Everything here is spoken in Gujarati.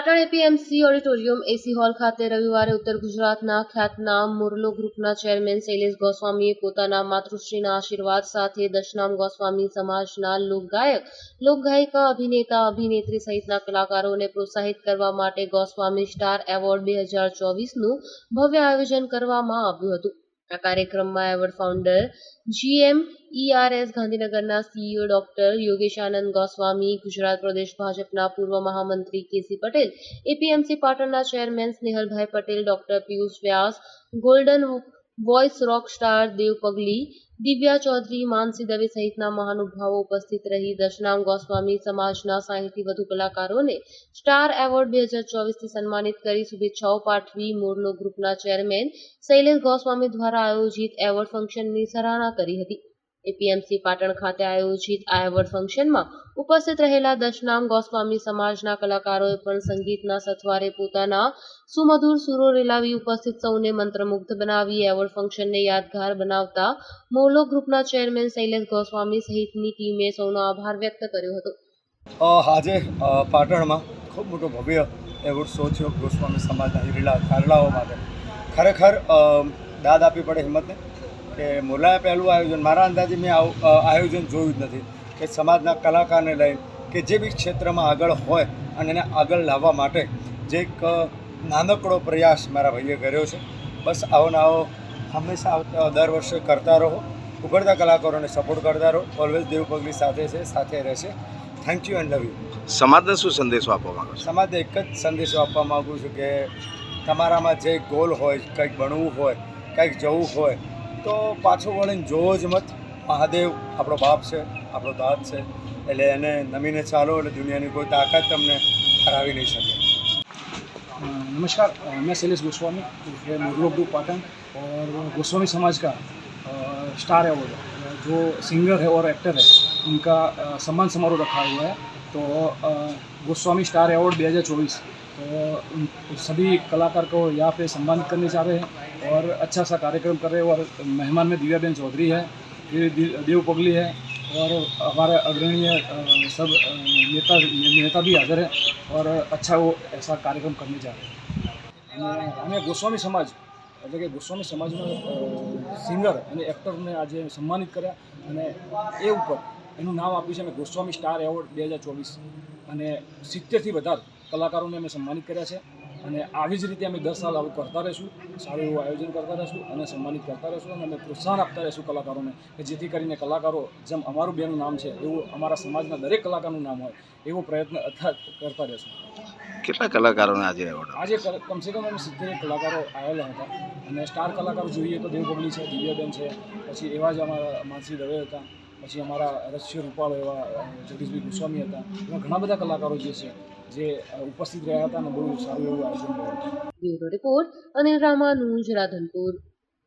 Patan APMC auditorium AC hall ખાતે રવિવારે ઉત્તર ગુજરાતના ખ્યાતનામ મુરલો ગ્રુપના ચેરમેન શૈલેષ ગોસ્વામીએ પોતાના માતૃશ્રીના આશીર્વાદ સાથે દશનામ ગોસ્વામી સમાજના લોકગાયક, લોકગાયિકા, અભિનેતા, અભિનેત્રી સહિતના કલાકારોને પ્રોત્સાહિત કરવા માટે ગોસ્વામી સ્ટાર એવોર્ડ બે હજાર ચોવીસનું ભવ્ય આયોજન કરવામાં આવ્યું હતું. આ કાર્યક્રમમાં એવર ફાઉન્ડર જીએમ ઈઆરએસ ગાંધીનગરના સીઈઓ ડોક્ટર યોગેશ આનંદ ગોસ્વામી, ગુજરાત પ્રદેશ ભાજપના પૂર્વ મહામંત્રી કેસી પટેલ એપીએમસી પાટણના chairman Snehalbhai Patel doctor Piyush Vyas golden voice rock star Dev Pagli Divya Chaudhary Mansi Dave સહિતના મહાનુભાવો ઉપસ્થિત રહી દર્શનામ ગોસ્વામી સમાજના સાહીઠથી વધુ કલાકારોને સ્ટાર એવોર્ડ બે હજાર ચોવીસથી સન્માનિત કરી શુભેચ્છાઓ પાઠવી મોરલો ગ્રુપના ચેરમેન શૈલેષ ગોસ્વામી દ્વારા આયોજિત એવોર્ડ ફંક્શનની સરાહના કરી હતી. એપીએમસી પાટણ ખાતે આયોજિત આ એવોર્ડ ફંક્શનમાં ઉપસ્થિત રહેલા દશનામ ગોસ્વામી સમાજના કલાકારોએ પણ સંગીતના સથવારે પોતાના સુમધુર સુરો રેલાવી ઉપસ્થિત સૌને મંત્રમુગ્ધ બનાવી એવોર્ડ ફંક્શનને યાદગાર બનાવતા મોલો ગ્રુપના ચેરમેન શૈલેષ ગોસ્વામી સહિતની ટીમે સૌનો આભાર વ્યક્ત કર્યો હતો. આજે પાટણમાં ખૂબ મોટો ભવ્ય એવોર્ડ શો થયો ગોસ્વામી સમાજના હિરલા ખારલાઓ માટે. ખરેખર દાદ આપવી પડે હિંમતને? કે મોરલાએ પહેલું આયોજન મારા અંદાજે મેં આયોજન જોયું જ નથી કે સમાજના કલાકારને લઈને કે જે બી ક્ષેત્રમાં આગળ હોય અને એને આગળ લાવવા માટે જે એક નાનકડો પ્રયાસ મારા ભાઈએ કર્યો છે. બસ આવો ને આવો હંમેશા દર વર્ષે કરતા રહો ઉભરતા કલાકારોને સપોર્ટ કરતા રહો ઓલવેઝ દેવપગલી સાથે છે સાથે રહેશે. Thank you and love you સમાજને શું સંદેશો આપવા માંગો છો? સમાજને એક જ સંદેશો આપવા માગું છું કે તમારામાં જે ગોલ હોય કંઈક ભણવું હોય કંઈક જવું હોય તો પાછું વળીને જોવો જ મત મહાદેવ આપણો બાપ છે આપણો દાદ છે એટલે એને નમીને ચાલો એટલે દુનિયાની કોઈ તાકાત તમને હરાવી નહીં શકે अ, नमस्कार अ, मैं शैलेश गोस्वामी ये मुरलो ग्रुप पाटन और गोस्वामी समाज का अ, स्टार अवार्ड अ, जो सिंगर है और एक्टर है उनका अ, सम्मान समारोह रखा हुआ है तो अ, गोस्वामी स्टार अवार्ड दो हज़ार चौबीस तो उन सभी कलाकार को यहाँ पे सम्मानित करने जा रहे हैं और अच्छा सा कार्यक्रम कर रहे हैं और मेहमान में दिव्याबेन चौधरी है फिर दि- देव पगली है और हमारे अग्रणीय अ, सब अ, नेता नेता भी हाजिर है और अच्छा वो ऐसा કાર્યક્રમ કરને जा रहे हैं અને અમે ગોસ્વામી સમાજ એટલે કે ગોસ્વામી સમાજના સિંગર અને એક્ટરને આજે સન્માનિત કર્યા અને એ ઉપર એનું નામ આપ્યું છે અમે ગોસ્વામી સ્ટાર એવોર્ડ બે હજાર ચોવીસ અને સિત્તેરથી વધારે કલાકારોને અમે સન્માનિત કર્યા છે અને આવી જ રીતે અમે દસ સાલ આવું કરતા રહીશું સારું એવું આયોજન કરતા રહીશું અને સન્માનિત કરતા રહીશું અને અમે પ્રોત્સાહન આપતા રહીશું કલાકારોને કે જેથી કરીને કલાકારો જેમ અમારું બેનું નામ છે એવું અમારા સમાજના દરેક કલાકારનું નામ હોય એવો પ્રયત્ન કરતા રહીશું. કેટલા કલાકારોને આજે એવોર્ડ આજે કમસે કમ અમે સિત્તેર કલાકારો આવેલા હતા અને સ્ટાર કલાકારો જોઈએ તો દેવ છે દિવ્યાબેન છે પછી એવા જ અમારા માનસી દવે હતા પછી અમારા રશ્ય રૂપાળો એવા જગદીશભાઈ ગોસ્વામી હતા એવા ઘણા બધા કલાકારો જે છે જે ઉપસ્થિત રહ્યા હતા અને બહુ સારું એવું આયોજન રહ્યું રિપોર્ટ અનિલ રામાનુજ રાધનપુર.